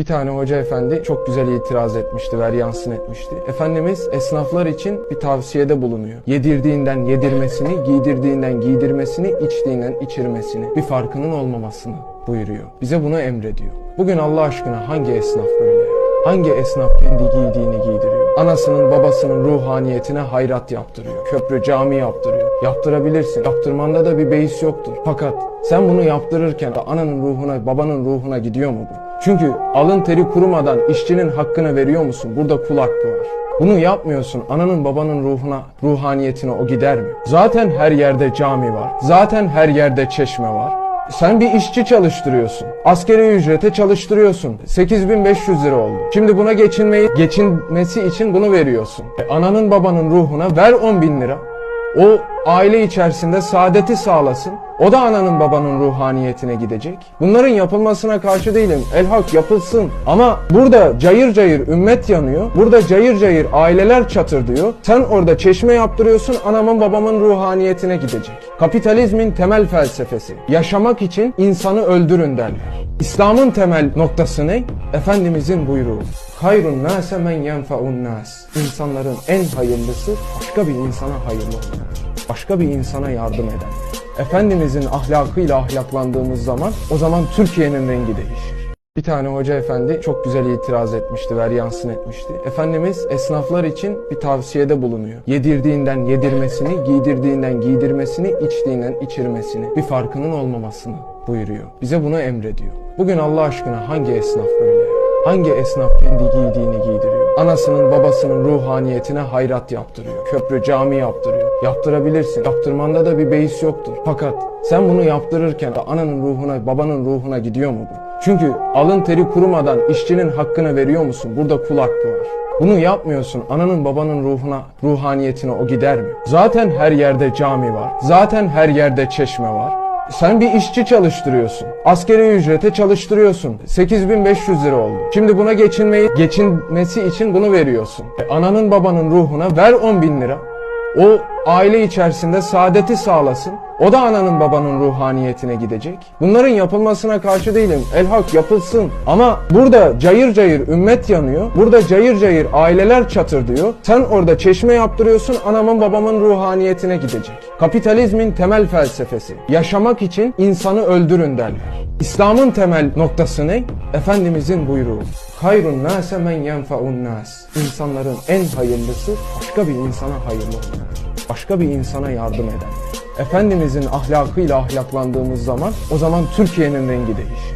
Bir tane hoca efendi çok güzel itiraz etmişti, veryansın etmişti. Efendimiz esnaflar için bir tavsiyede bulunuyor. Yedirdiğinden yedirmesini, giydirdiğinden giydirmesini, içtiğinden içirmesini, bir farkının olmamasını buyuruyor. Bize bunu emrediyor. Bugün Allah aşkına hangi esnaf böyle? Hangi esnaf kendi giydiğini giydiriyor? Anasının babasının ruhaniyetine hayrat yaptırıyor. Köprü cami yaptırıyor. Yaptırabilirsin. Yaptırmanda da bir beis yoktur. Fakat sen bunu yaptırırken ananın ruhuna, babanın ruhuna gidiyor mu bu? Çünkü alın teri kurumadan işçinin hakkını veriyor musun? Burada kul hakkı var. Bunu yapmıyorsun. Ananın babanın ruhuna, ruhaniyetine o gider mi? Zaten her yerde cami var. Zaten her yerde çeşme var. Sen bir işçi çalıştırıyorsun. Askeri ücrete çalıştırıyorsun. 8500 lira oldu. Şimdi buna geçinmeyi, geçinmesi için bunu veriyorsun. E, ananın babanın ruhuna ver 10 bin lira. O aile içerisinde saadeti sağlasın. O da ananın babanın ruhaniyetine gidecek. Bunların yapılmasına karşı değilim. El hak yapılsın. Ama burada cayır cayır ümmet yanıyor. Burada cayır cayır aileler çatır diyor. Sen orada çeşme yaptırıyorsun anamın babamın ruhaniyetine gidecek. Kapitalizmin temel felsefesi. Yaşamak için insanı öldürün derler. İslam'ın temel noktası ne? Efendimizin buyruğu. Hayrun nase men yenfeun nas. İnsanların en hayırlısı başka bir insana hayırlı olandır. Başka bir insana yardım eden. Efendimizin ahlakıyla ahlaklandığımız zaman o zaman Türkiye'nin rengi değişir. Bir tane hoca efendi çok güzel itiraz etmişti, veryansın etmişti. Efendimiz esnaflar için bir tavsiyede bulunuyor. Yedirdiğinden yedirmesini, giydirdiğinden giydirmesini, içtiğinden içirmesini, bir farkının olmamasını buyuruyor. Bize bunu emrediyor. Bugün Allah aşkına hangi esnaf böyle? Hangi esnaf kendi giydiğini giydiriyor? Anasının babasının ruhaniyetine hayrat yaptırıyor. Köprü cami yaptırıyor. Yaptırabilirsin. Yaptırmanda da bir beis yoktur. Fakat sen bunu yaptırırken ananın ruhuna, babanın ruhuna gidiyor mu bu? Çünkü alın teri kurumadan işçinin hakkını veriyor musun? Burada kul hakkı var. Bunu yapmıyorsun. Ananın babanın ruhuna, ruhaniyetine o gider mi? Zaten her yerde cami var. Zaten her yerde çeşme var. Sen bir işçi çalıştırıyorsun. Askeri ücrete çalıştırıyorsun. 8500 lira oldu. Şimdi buna geçinmeyi, geçinmesi için bunu veriyorsun. E, ananın babanın ruhuna ver 10 bin lira. O aile içerisinde saadeti sağlasın. O da ananın babanın ruhaniyetine gidecek. Bunların yapılmasına karşı değilim. El hak yapılsın. Ama burada cayır cayır ümmet yanıyor. Burada cayır cayır aileler çatır diyor. Sen orada çeşme yaptırıyorsun anamın babamın ruhaniyetine gidecek. Kapitalizmin temel felsefesi. Yaşamak için insanı öldürün derler. İslam'ın temel noktası ne? Efendimizin buyruğu. Hayrun nase men yenfeun nas. İnsanların en hayırlısı başka bir insana hayırlı olandır. Başka bir insana yardım eden. Efendimizin ahlakıyla ahlaklandığımız zaman o zaman Türkiye'nin rengi değişir.